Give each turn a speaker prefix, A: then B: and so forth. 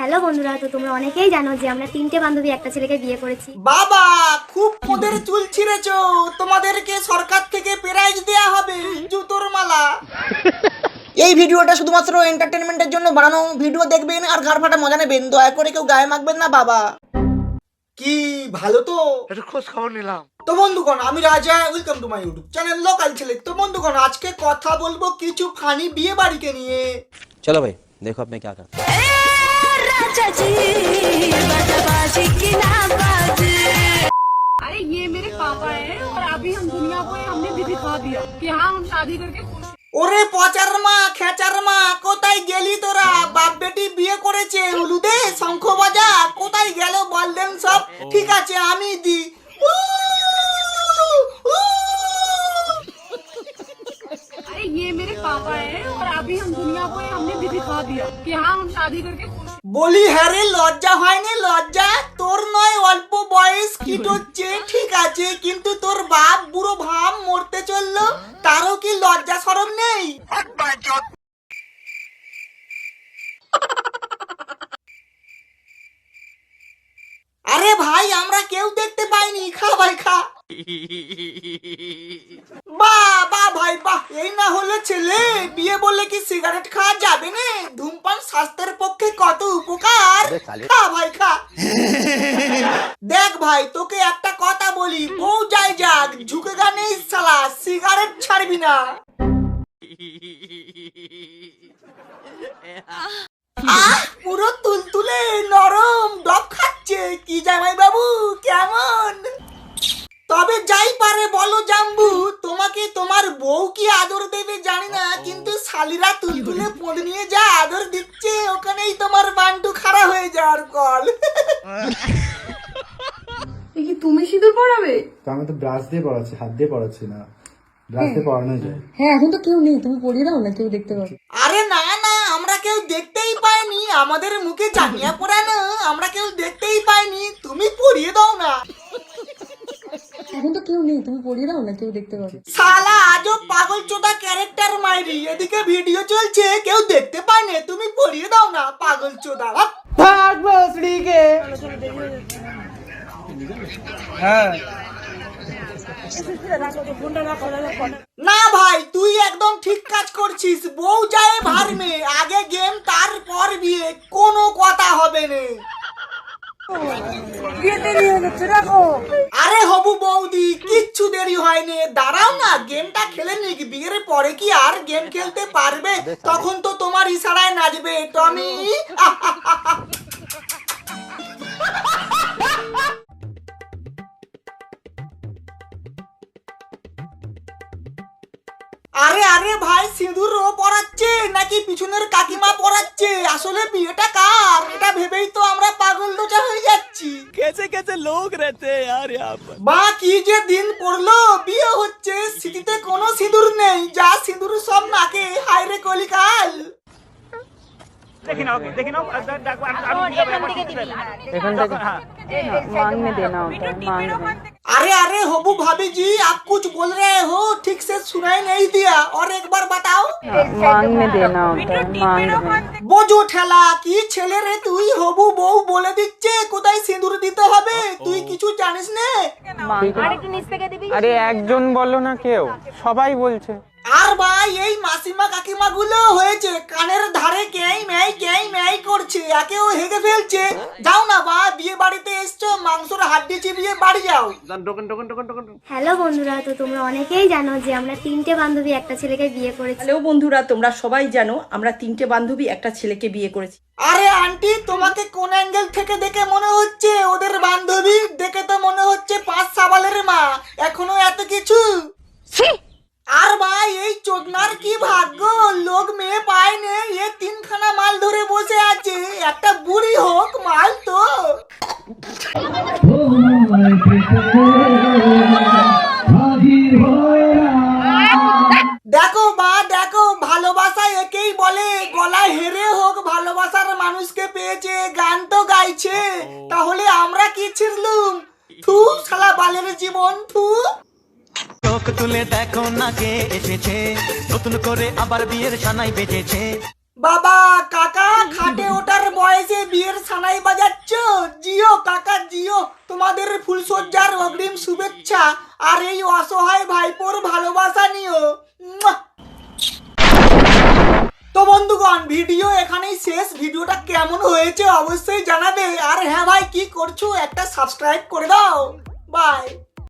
A: Hello বন্ধুরা তো তোমরা অনেকেই জানো যে আমরা তিনটে বান্ধবী একটা ছেলেকে বিয়ে করেছি।
B: বাবা খুব ওদের চুল ছিঁড়েছো। তোমাদেরকে সরকার থেকে প্রাইজ দেয়া হবে জুতোর মালা। এই ভিডিওটা শুধুমাত্র এন্টারটেনমেন্টের জন্য বানানো। ভিডিও দেখবেন আর ঘাড় ফাটা মজা নেবেন। দয়া করে কেউ গায়ে মাখবেন না বাবা। কি ভালো তো?
C: একটু খোঁজ খবর নিলাম।
B: তো বন্ধুগণ আমি Raja welcome to my YouTube channel local ছেলে। তো বন্ধুগণ আজকে কথা বলব কিছু ফানি বিয়ে বাড়িকে নিয়ে।
D: চলো ভাই দেখো আপনি কি কে हाँ
E: हम शादी करके खुश हैं।
B: ওরে পচার মা খেচার মা কোথায় গেলি তোরা বাপ বেটি বিয়ে করেছে হলুদে শঙ্খ বাজা কোথায় গেল বললেন সব ঠিক আছে আমি দি
E: अरे ये मेरे पापा हैं और अभी हम दुनिया को हमने भी दिखा दिया कि हाँ हम शादी करके खुश हैं।
B: বলি হ্যাঁ রে, লজ্জা হয়নি, লজ্জা। তোর নয় অল্প বয়স কিট হচ্ছে ঠিক আছে? কিন্তু তোর বাপ বুড়ো ভাম মরতে চলল, তারও কি লজ্জা সরম নেই? আরে ভাই, আমরা কেউ দেখতে পাইনি, খা ভাই, খা। বাহ বাহ ভাই বাহ এই না হলে ছেলে বিয়ে বললে কি সিগারেট খাওয়া যাবে না? ধূমপান স্বাস্থ্যের পক্ষে কত উপকার? খা ভাই খা। দেখ ভাই তোকে একটা কথা বলি বউ যাই যাক ঝুঁকে গানে সালা সিগারেট ছাড়বি না। আহ! পুরো তুলতুলে নরম ডব খাচ্ছে কি জামাই তবে যাই পারে বলো জাম্বু? তোমাকে তোমার বউ কি আদর দেবে জানি না কিন্তু শালিরা তুলতুলে পদ নিয়ে যা আদর দিচ্ছে ওখানেই তোমার বান্টু খাড়া হয়ে যাওয়ার কল।
E: এ কি তুমি সিঁদুর পড়াবে
F: তো আমি তো ব্রাশ দিয়ে পড়াচ্ছি হাত দিয়ে পড়াচ্ছি না। ব্রাশ দিয়ে পড়ানো যায়।
G: হ্যাঁ এখন তো কেউ নেই তুমি পড়িয়ে দাও না কেউ দেখতে পাবে?
B: আরে না না আমরা কেউ দেখতেই পাইনি আমাদের মুখে জানিয়া পড়ানো আমরা কেউ দেখতেই পাইনি তুমি পড়িয়ে দাও না।
G: এখন তো কেউ নেই তুমি পড়িয়ে দাও না কেউ দেখতে পাবে।
B: শালা আজও পাগল চোদা ক্যারেক্টার মাইরি এদিকে ভিডিও চলছে কেউ দেখতে পায়নি তুমি পড়িয়ে দাও না পাগল চোদা থাকব শ্রীকে না ভাই তুই একদম ঠিক কাজ করছিস বউ যায় ভারমে আগে গেম তারপর বিয়ে কোনো কথা হবে না। বৌদি কিচ্ছু দেরি হয়নি। দাঁড়াও না গেমটা খেলে নি বিয়ের পরে কি আর গেম খেলতে পারবে? তখন তো তোমার ইশারায় নাচবে টমি। আরে আরে ভাই সিঁদুর ও পড়াচ্ছে নাকি পিছনের কাকিমা পড়াচ্ছে আসলে বিয়েটা কার? এটা ভেবেই তো আমরা পাগল দোটা হয়ে যাচ্ছি।
D: কেসে কেসে লোক রেতে আরে
B: বা কি যে দিন পড়ল বিয়ে হচ্ছে স্মৃতিতে কোনো সিঁদুর নেই যা সিঁদুর সব নাকে হাইরে কলিকাল।
G: দেখি নাও দেখি নাও এখান থেকে মাংনে দেনা ওটা মাংনে
B: अरे अरे होबू भाभी जी आप कुछ बोल रहे हो ठीक से सुनाई नहीं दिया और एक बार बताओ
G: मांग में देना होता है मांग में
B: বোঝো ঠেলা কি ছেলে রে তুই হবু বউ বলে দিচ্ছে কোথায় সিঁদুর দিতে হবে তুই কিছু জানিস না
H: আরে একজন বলো না কেউ সবাই বলছে
B: আর ভাই এই মাসিমা কাকিমা গুলো হয়েছে কানের ধারে কেই মেই কেই মেই করছে একেও হেগে ফেলছে। যাও না বা বিয়ে বাড়িতে এসছো মাংসর হাড্ডি চিবিয়ে বাড়ি যাও।
A: হ্যালো বন্ধুরা তো তোমরা অনেকেই জানো যে আমরা তিনটে বান্ধবী একটা ছেলেকে বিয়ে করেছি।
I: হ্যালো বন্ধুরা তোমরা সবাই জানো আমরা তিনটে বান্ধবী একটা ছেলেকে বিয়ে করেছি।
B: আরে আন্টি তোমাকে কোন অ্যাঙ্গেল থেকে দেখে মনে হচ্ছে? ওদের বান্ধবী দেখে তো মনে হচ্ছে পাঁচ সাবালের মা এখনও এত কিছু? ভাই এই চোদনার কি ভাগ্য? লোক মেয়ে পায় নে। এ তিনখানা মাল ধরে বসে আছে। একটা বুড়ি হোক মাল তো। দেখো মা দেখো ভালোবাসা একেই বলে। গলায় হেরে হোক ভালোবাসার মানুষকে পেয়েছে গান তো গাইছে। তাহলে আমরা কি ছিড়লুম? থু শালা বালের জীবন থু।
J: চোখ তুলে দেখো না কে এসেছে? নতুন করে আবার বিয়ের সানাই বেজেছে।
B: বাবা, কাকা, খাটে ওঠার বয়সে বিয়ের সানাই বাজাচ্ছ? জিও, কাকা, জিও, তোমাদের ফুলসজ্জার অগ্রিম শুভেচ্ছা আর এই অসহায় ভাইপোর ভালোবাসা নিও! তো বন্ধুগণ, ভিডিও এখানেই শেষ। ভিডিওটা কেমন হয়েছে অবশ্যই জানাবে। আর হ্যাঁ ভাই, কি করছ? একটা সাবস্ক্রাইব করে দাও। বাই।